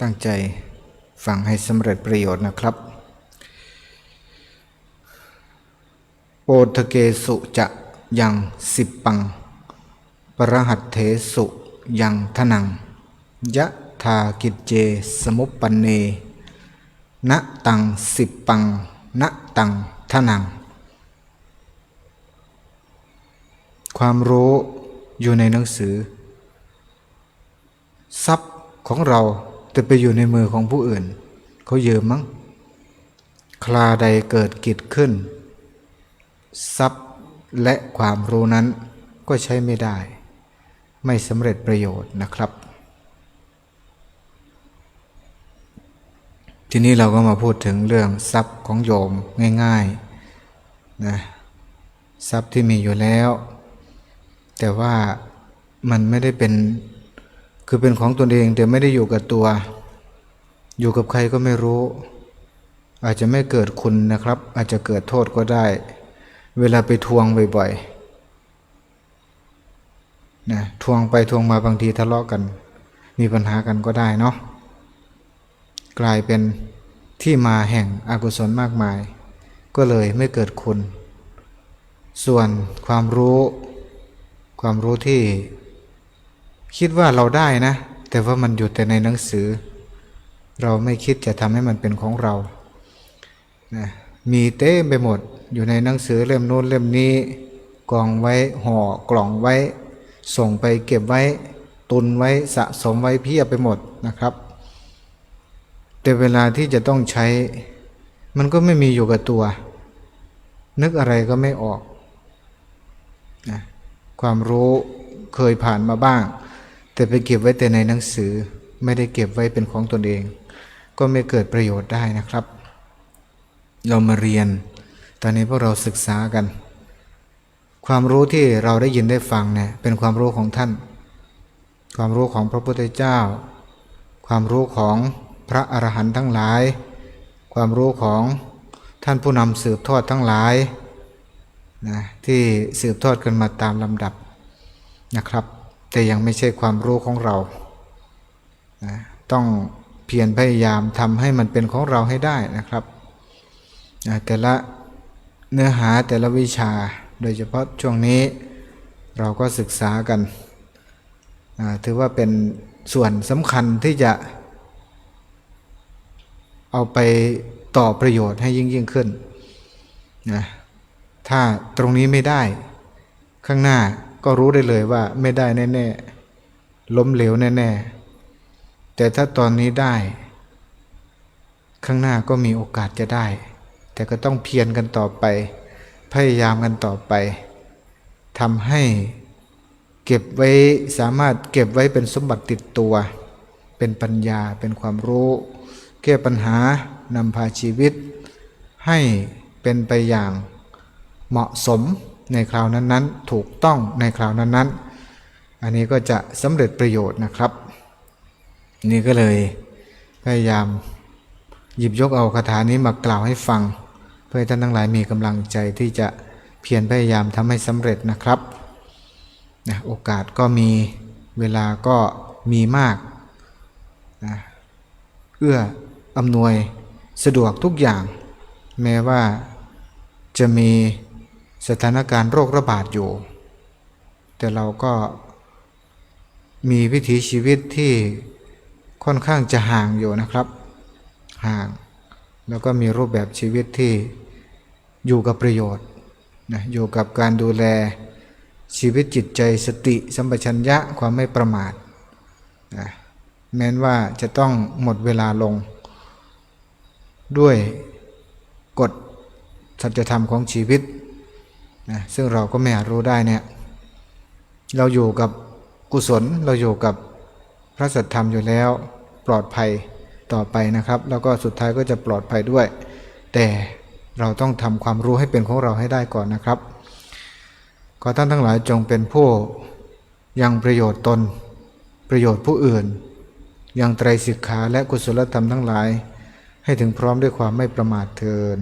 ตั้งใจฟังให้สำเร็จประโยชน์นะครับโปทเกสุจะยังสิบปัง ปรหัตเถสุยังทนัง ยะทากิจเจสมุปปันนณตังสิบปังณตังทนัง ความรู้อยู่ในหนังสือ ทรัพย์ของเรา แต่ไปอยู่ในมือของผู้อื่น เขายืมมั้ง คลาใดเกิดกิจขึ้น ทรัพย์และความรู้นั้นก็ใช้ไม่ได้ ไม่สำเร็จประโยชน์นะครับ ทีนี้เราก็มาพูดถึงเรื่องทรัพย์ของโยมง่ายๆนะทรัพย์ที่มีอยู่แล้ว แต่ว่ามันไม่ได้เป็น คือเป็นของตนเองแต่ไม่ได้อยู่กับตัว อยู่กับใครก็ไม่รู้ อาจจะไม่เกิดคุณนะครับ อาจจะเกิดโทษก็ได้ เวลาไปทวงบ่อยๆนะทวงไปทวงมาบางทีทะเลาะกัน มีปัญหากันก็ได้เนาะกลายเป็นที่มาแห่งอกุศลมากมาย ก็เลยไม่เกิดคุณ ส่วนความรู้ ความรู้ที่ คิดว่าเราได้นะ แต่ว่ามันอยู่แต่ในหนังสือ เราไม่คิดจะทำให้มันเป็นของเรานะมีเต้มไปหมดอยู่ในหนังสือเล่มโน้นเล่มนี้กองไว้ห่อกล่องไว้ ส่งไปเก็บไว้ ตุนไว้สะสมไว้เพียบไปหมดนะครับ แต่เวลาที่จะต้องใช้ มันก็ไม่มีอยู่กับตัว นึกอะไรก็ไม่ออกนะความรู้เคยผ่านมาบ้าง แต่ไปเก็บไว้แต่ในหนังสือไม่ได้เก็บไว้เป็นของตนเอง ก็ไม่เกิดประโยชน์ได้นะครับ เรามาเรียน ตอนนี้พวกเราศึกษากัน ความรู้ที่เราได้ยินได้ฟังเนี่ยเป็นความรู้ของท่าน ความรู้ของพระพุทธเจ้า ความรู้ของพระอรหันต์ทั้งหลาย ความรู้ของท่านผู้นำสืบทอดทั้งหลายนะที่สืบทอดกันมาตามลำดับนะครับ แต่ยังไม่ใช่ความรู้ของเรานะต้องเพียรพยายามทำให้มันเป็นของเราให้ได้นะครับนะแต่ละเนื้อหาแต่ละวิชา โดยเฉพาะช่วงนี้เราก็ศึกษากันนะถือว่าเป็นส่วนสำคัญที่จะ เอาไปต่อประโยชน์ให้ยิ่งยิ่งขึ้นนะถ้าตรงนี้ไม่ได้ข้างหน้า ก็รู้ได้เลยว่าไม่ได้แน่ๆ ล้มเหลวแน่ๆ แต่ถ้าตอนนี้ได้ ข้างหน้าก็มีโอกาสจะได้ แต่ก็ต้องเพียรกันต่อไป พยายามกันต่อไปทำให้เก็บไว้สามารถเก็บไว้เป็นสมบัติติดตัว เป็นปัญญาเป็นความรู้ แก้ปัญหานำพาชีวิต ให้เป็นไปอย่างเหมาะสม ในคราวนั้นๆ ถูกต้องในคราวนั้นๆ อันนี้ก็จะสำเร็จประโยชน์นะครับ นี่ก็เลยพยายามหยิบยกเอาคาถานี้มากล่าวให้ฟัง เพื่อท่านทั้งหลายมีกำลังใจที่จะเพียรพยายามทำให้สำเร็จนะครับนะโอกาสก็มีเวลาก็มีมากนะเอื้ออำนวยสะดวกทุกอย่าง แม้ว่าจะมี สถานการณ์โรคระบาดอยู่ แต่เราก็มีวิถีชีวิตที่ค่อนข้างจะห่างอยู่นะครับ ห่าง แล้วก็มีรูปแบบชีวิตที่อยู่กับประโยชน์นะอยู่กับการดูแลชีวิตจิตใจสติสัมปชัญญะความไม่ประมาทนะแม้นว่าจะต้องหมดเวลาลง ด้วยกฎสัจธรรมของชีวิต นะซึ่งเราก็ไม่อาจรู้ได้เนี่ยเราอยู่กับกุศลเราอยู่กับพระสัทธรรมอยู่แล้วปลอดภัยต่อไปนะครับ แล้วก็สุดท้ายก็จะปลอดภัยด้วย แต่เราต้องทำความรู้ให้เป็นของเราให้ได้ก่อนนะครับขอท่านทั้งหลายจงเป็นผู้ยังประโยชน์ตน ประโยชน์ผู้อื่น ยังไตรสิกขาและกุศลธรรมทั้งหลาย ให้ถึงพร้อมด้วยความไม่ประมาทเทิน